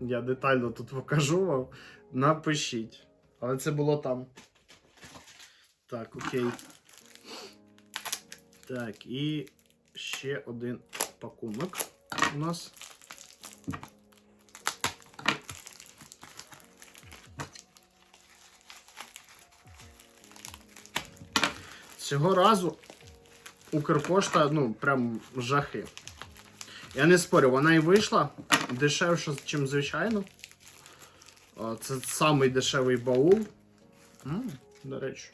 Я детально тут покажу вам. Напишіть. Але це було там. Так, окей. Так, і ще один пакунок у нас. Цього разу Укрпошта, ну, прям жахи. Я не спорю, вона і вийшла дешевше, ніж звичайно. Це самий дешевий баул. М, До речі.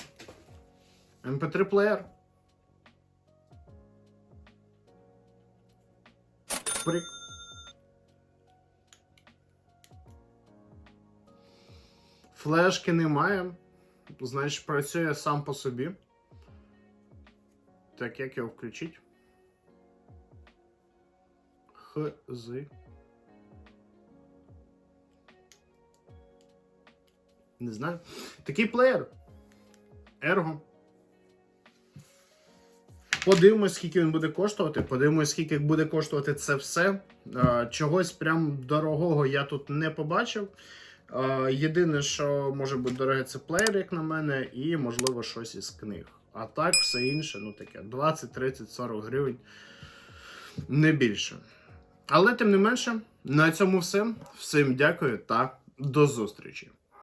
MP3 плеєр. Прик. Флешки немає. Значить, працює сам по собі. Так, як його включить? Хз. Не знаю. Такий плеєр. Ерго. Подивимось, скільки він буде коштувати. Подивимось, скільки буде коштувати це все. Е, Чогось прям дорогого я тут не побачив. Е, Єдине, що може бути дороге, це плеєр, як на мене, і, можливо, щось із книг. А так, все інше, ну таке, 20, 30, 40 гривень. Не більше. Але тим не менше, на цьому все. Всім дякую та до зустрічі.